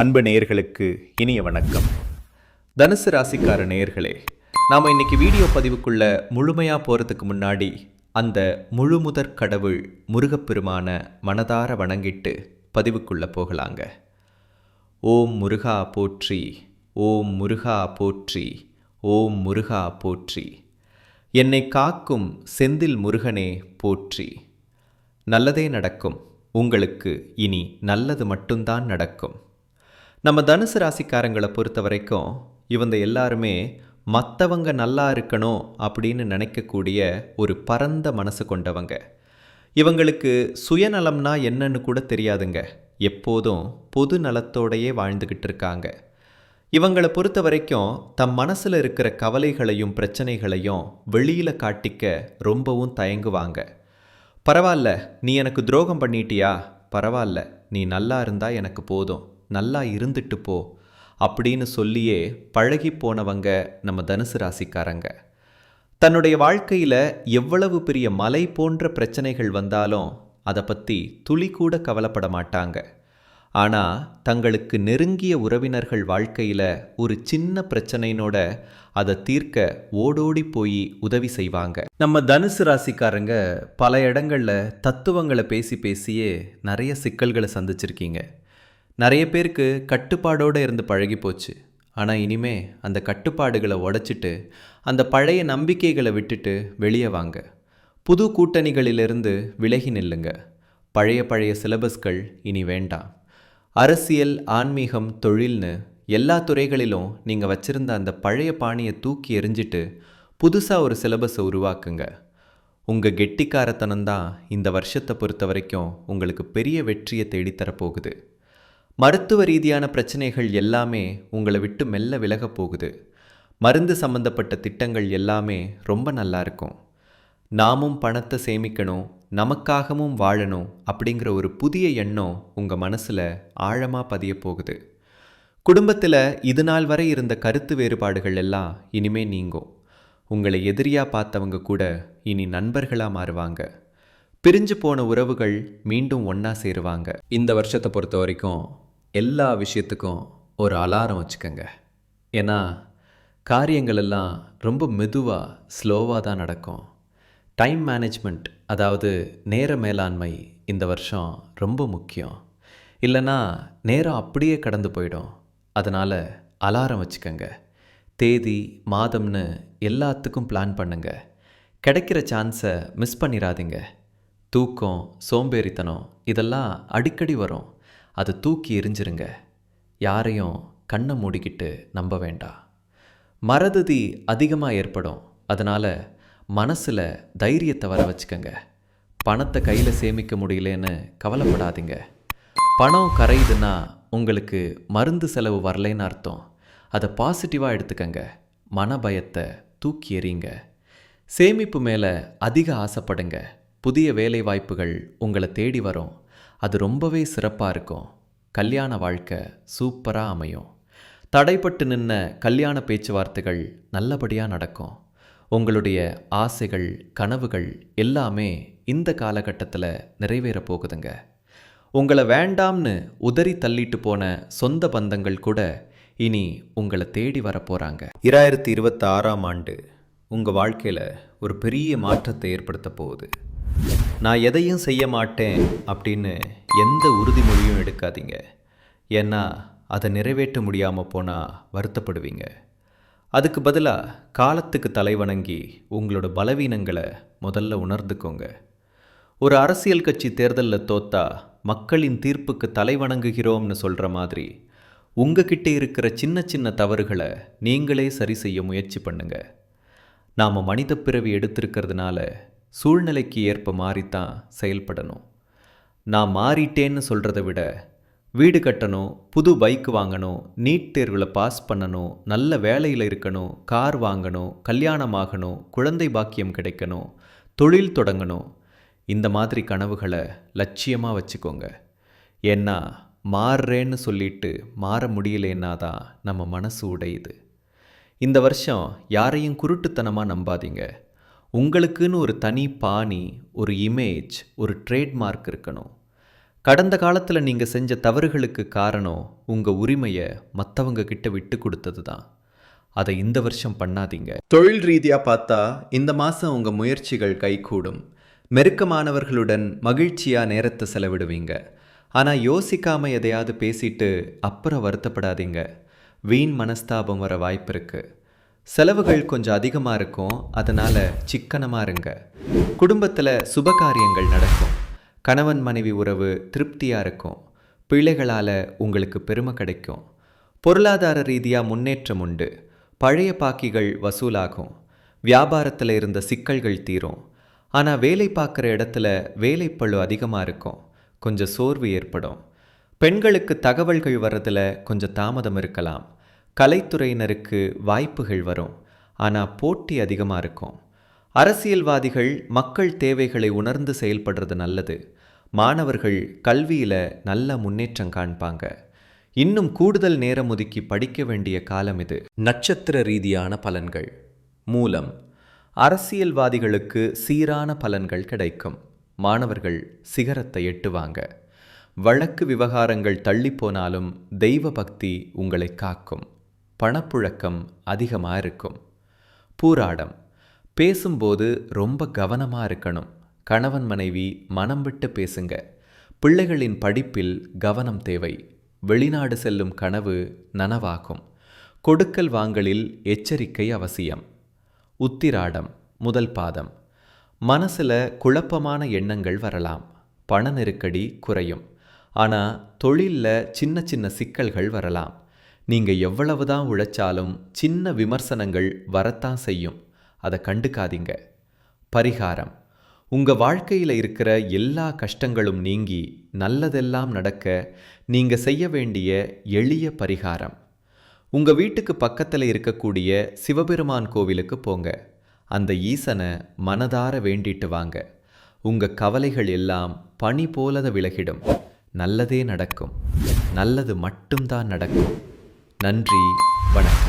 அன்பு நேயர்களுக்கு இனிய வணக்கம். தனுசு ராசிக்கார நேயர்களே நாம் இன்னைக்கு வீடியோ பதிவுக்குள்ள முழுமையாக போகிறதுக்கு முன்னாடி அந்த முழுமுதற் கடவுள் முருகப்பெருமான மனதார வணங்கிட்டு பதிவுக்குள்ள போகலாங்க. ஓம் முருகா போற்றி ஓம் முருகா போற்றி ஓம் முருகா போற்றி. என்னை காக்கும் செந்தில் முருகனே போற்றி. நல்லதே நடக்கும். உங்களுக்கு இனி நல்லது மட்டும்தான் நடக்கும். நம்ம தனுசு ராசிக்காரங்களை பொறுத்த வரைக்கும் இவங்க எல்லாருமே மற்றவங்க நல்லா இருக்கணும் அப்படின்னு நினைக்கக்கூடிய ஒரு பரந்த மனசு கொண்டவங்க. இவங்களுக்கு சுயநலம்னா என்னன்னு கூட தெரியாதுங்க. எப்போதும் பொது நலத்தோடையே வாழ்ந்துக்கிட்டு இருக்காங்க. இவங்களை பொறுத்த வரைக்கும் தம் மனசில் இருக்கிற கவலைகளையும் பிரச்சனைகளையும் வெளியில் காட்டிக்க ரொம்பவும் தயங்குவாங்க. பரவாயில்ல நீ எனக்கு துரோகம் பண்ணிட்டியா? பரவாயில்ல நீ நல்லா இருந்தா எனக்கு போதும். நல்லா இருந்துட்டு போ அப்படின்னு சொல்லியே பழகி போனவங்க நம்ம தனுசு ராசிக்காரங்க. தன்னுடைய வாழ்க்கையில் எவ்வளவு பெரிய மலை போன்ற பிரச்சனைகள் வந்தாலும் அதை பற்றி துளி கூட கவலைப்பட மாட்டாங்க. ஆனால் தங்களுக்கு நெருங்கிய உறவினர்கள் வாழ்க்கையில் ஒரு சின்ன பிரச்சனையினோட அதை தீர்க்க ஓடோடி போய் உதவி செய்வாங்க. நம்ம தனுசு ராசிக்காரங்க பல இடங்களில் தத்துவங்களை பேசி பேசியே நிறைய சிக்கல்களை சந்திச்சிருக்கீங்க. நிறைய பேருக்கு கட்டுப்பாடோடு இருந்து பழகி போச்சு. ஆனால் இனிமே அந்த கட்டுப்பாடுகளை உடச்சிட்டு அந்த பழைய நம்பிக்கைகளை விட்டுட்டு வெளியே வாங்க. புது கூட்டணிகளிலிருந்து விலகி நில்லுங்க. பழைய பழைய சிலபஸ்கள் இனி வேண்டாம். அரசியல் ஆன்மீகம் தொழில்னு எல்லா துறைகளிலும் நீங்கள் வச்சிருந்த அந்த பழைய பாணியை தூக்கி எறிஞ்சிட்டு புதுசாக ஒரு சிலபஸை உருவாக்குங்க. உங்கள் கெட்டிக்காரத்தனம்தான் இந்த வருஷத்தை பொறுத்த வரைக்கும் உங்களுக்கு பெரிய வெற்றியை தேடித்தரப் போகுது மருத்துவ ரீதியான பிரச்சனைகள் எல்லாமே உங்களை விட்டு மெல்ல விலகப் போகுது. மருந்து சம்பந்தப்பட்ட திட்டங்கள் எல்லாமே ரொம்ப நல்லா இருக்கும். நாமும் பணத்தை சேமிக்கணும் நமக்காகவும் வாழணும் அப்படிங்கிற ஒரு புதிய எண்ணம் உங்கள் மனசில் ஆழமாக பதிய போகுது. குடும்பத்தில் இது நாள் வரை இருந்த கருத்து வேறுபாடுகள் எல்லாம் இனிமே நீங்கும். உங்களை எதிரியாக பார்த்தவங்க கூட இனி நண்பர்களாக மாறுவாங்க. பிரிஞ்சு போன உறவுகள் மீண்டும் ஒன்றா சேருவாங்க. இந்த வருஷத்தை பொறுத்த வரைக்கும் எல்லா விஷயத்துக்கும் ஒரு அலாரம் வச்சுக்கோங்க. ஏன்னா காரியங்கள் எல்லாம் ரொம்ப மெதுவாக ஸ்லோவாக தான் நடக்கும். டைம் மேனேஜ்மெண்ட் அதாவது நேர மேலாண்மை இந்த வருஷம் ரொம்ப முக்கியம். இல்லைன்னா நேரம் அப்படியே கடந்து போயிடும். அதனால் அலாரம் வச்சுக்கோங்க. தேதி மாதம்னு எல்லாத்துக்கும் பிளான் பண்ணுங்க. கிடைக்கிற சான்ஸை மிஸ் பண்ணிடாதீங்க தூக்கம் சோம்பேறித்தனம் இதெல்லாம் அடிக்கடி வரும். அதை தூக்கி எரிஞ்சிருங்க யாரையும் கண்ணை மூடிக்கிட்டு நம்ப வேண்டாம் மறததி அதிகமாக ஏற்படும். அதனால் மனசில் தைரியத்தை வர வச்சுக்கோங்க. பணத்தை கையில் சேமிக்க முடியலன்னு கவலைப்படாதீங்க. பணம் கரையுதுன்னா உங்களுக்கு மருந்து செலவு வரலைன்னு அர்த்தம். அதை பாசிட்டிவாக எடுத்துக்கங்க. மன பயத்தை தூக்கி எறிங்க சேமிப்பு மேலே அதிக ஆசைப்படுங்க. புதிய வேலை வாய்ப்புகள் உங்களை தேடி வரும். அது ரொம்பவே சிறப்பாக இருக்கும். கல்யாண வாழ்க்கை சூப்பராக அமையும். தடைப்பட்டு நின்ன கல்யாண பேச்சுவார்த்தைகள் நல்லபடியாக நடக்கும். உங்களுடைய ஆசைகள் கனவுகள் எல்லாமே இந்த காலகட்டத்தில் நிறைவேறப் போகுதுங்க. உங்களை வேண்டாம்னு உதறி தள்ளிட்டு போன சொந்த பந்தங்கள் கூட இனி உங்களை தேடி வரப்போகிறாங்க இராயிரத்தி இருபத்தி ஆறாம் ஆண்டு உங்கள் வாழ்க்கையில் ஒரு பெரிய மாற்றத்தை ஏற்படுத்த போகுது. நான் எதையும் செய்ய மாட்டேன் அப்படின்னு எந்த உறுதிமொழியும் எடுக்காதீங்க. ஏன்னா அதை நிறைவேற்ற முடியாமல் போனால் வருத்தப்படுவீங்க. அதுக்கு பதிலாக காலத்துக்கு தலைவணங்கி உங்களோட பலவீனங்களை முதல்ல உணர்ந்துக்கோங்க. ஒரு அரசியல் கட்சி தேர்தலில் தோத்தா மக்களின் தீர்ப்புக்கு தலைவணங்குகிறோம்னு சொல்கிற மாதிரி உங்ககிட்ட இருக்கிற சின்ன சின்ன தவறுகளை நீங்களே சரி செய்ய முயற்சி பண்ணுங்க. நாம் மனித பிறவி எடுத்திருக்கிறதுனால சூழ்நிலைக்கு ஏற்ப மாறித்தான் செயல்படணும். நான் மாறிட்டேன்னு சொல்கிறத விட வீடு கட்டணும் புது பைக் வாங்கணும் நீட் தேர்வில் பாஸ் பண்ணணும் நல்ல வேலையில் இருக்கணும் கார் வாங்கணும் கல்யாணம் ஆகணும் குழந்தை பாக்கியம் கிடைக்கணும் தொழில் தொடங்கணும். இந்த மாதிரி கனவுகளை லட்சியமாக வச்சுக்கோங்க. ஏன்னா மாறுறேன்னு சொல்லிட்டு மாற முடியலன்னா தான் நம்ம மனசு உடையுது. இந்த வருஷம் யாரையும் குருட்டுத்தனமாக நம்பாதீங்க. உங்களுக்குன்னு ஒரு தனி பாணி ஒரு இமேஜ் ஒரு ட்ரேட்மார்க் இருக்கணும். கடந்த காலத்தில் நீங்கள் செஞ்ச தவறுகளுக்கு காரணம் உங்கள் உரிமையை மற்றவங்க கிட்ட விட்டு கொடுத்தது தான் அதை இந்த வருஷம் பண்ணாதீங்க. தொழில் ரீதியாக பார்த்தா இந்த மாதம் உங்கள் முயற்சிகள் கைகூடும். மெருக்கமானவர்களுடன் மகிழ்ச்சியாக நேரத்தை செலவிடுவீங்க. ஆனால் யோசிக்காம எதையாவது பேசிட்டு அப்புறம் வருத்தப்படாதீங்க. வீண் மனஸ்தாபம் வர வாய்ப்பு இருக்குது செலவுகள் கொஞ்சம் அதிகமாக இருக்கும். அதனால் சிக்கனமாக இருங்க. குடும்பத்தில் சுபகாரியங்கள் நடக்கும். கணவன் மனைவி உறவு திருப்தியாக இருக்கும். பிள்ளைகளால் உங்களுக்கு பெருமை கிடைக்கும். பொருளாதார ரீதியாக முன்னேற்றம் உண்டு. பழைய பாக்கிகள் வசூலாகும். வியாபாரத்தில் இருந்த சிக்கல்கள் தீரும். ஆனால் வேலை பார்க்குற இடத்துல வேலைப்பழு அதிகமாக இருக்கும். கொஞ்சம் சோர்வு ஏற்படும். பெண்களுக்கு தகவல்கள் வர்றதில் கொஞ்சம் தாமதம் இருக்கலாம். கலைத்துறையினருக்கு வாய்ப்புகள் வரும். ஆனால் போட்டி அதிகமாக இருக்கும். அரசியல்வாதிகள் மக்கள் தேவைகளை உணர்ந்து செயல்படுறது நல்லது. மாணவர்கள் கல்வியில் நல்ல முன்னேற்றம் காண்பாங்க. இன்னும் கூடுதல் நேரம் ஒதுக்கி படிக்க வேண்டிய காலம் இது. நட்சத்திர ரீதியான பலன்கள். மூலம். அரசியல்வாதிகளுக்கு சீரான பலன்கள் கிடைக்கும். மாணவர்கள் சிகரத்தை எட்டுவாங்க. வழக்கு விவகாரங்கள் தள்ளிப்போனாலும் தெய்வ பக்தி உங்களை காக்கும். பணப்புழக்கம் அதிகமாக இருக்கும் பூராடம். பேசும்போது ரொம்ப கவனமாக இருக்கணும். கணவன் மனைவி மனம் விட்டு பேசுங்க. பிள்ளைகளின் படிப்பில் கவனம் தேவை. வெளிநாடு செல்லும் கனவு நனவாகும். கொடுக்கல் வாங்கலில் எச்சரிக்கை அவசியம். உத்திராடம் முதல் பாதம். மனசில் குழப்பமான எண்ணங்கள் வரலாம். பண நெருக்கடி குறையும். ஆனால் தொழிலில் சின்ன சின்ன சிக்கல்கள் வரலாம். நீங்கள் எவ்வளவு தான் உழைச்சாலும் சின்ன விமர்சனங்கள் வரத்தான் செய்யும். அதை கண்டுக்காதீங்க. பரிகாரம். உங்கள் வாழ்க்கையில் இருக்கிற எல்லா கஷ்டங்களும் நீங்கி நல்லதெல்லாம் நடக்க நீங்கள் செய்ய வேண்டிய எளிய பரிகாரம். உங்கள் வீட்டுக்கு பக்கத்தில் இருக்கக்கூடிய சிவபெருமான் கோவிலுக்கு போங்க. அந்த ஈசனை மனதார வேண்டிட்டு வாங்க. உங்கள் கவலைகள் எல்லாம் பனி போலத விலகிடும். நல்லதே நடக்கும். நல்லது மட்டும்தான் நடக்கும். நன்றி வணக்கம்.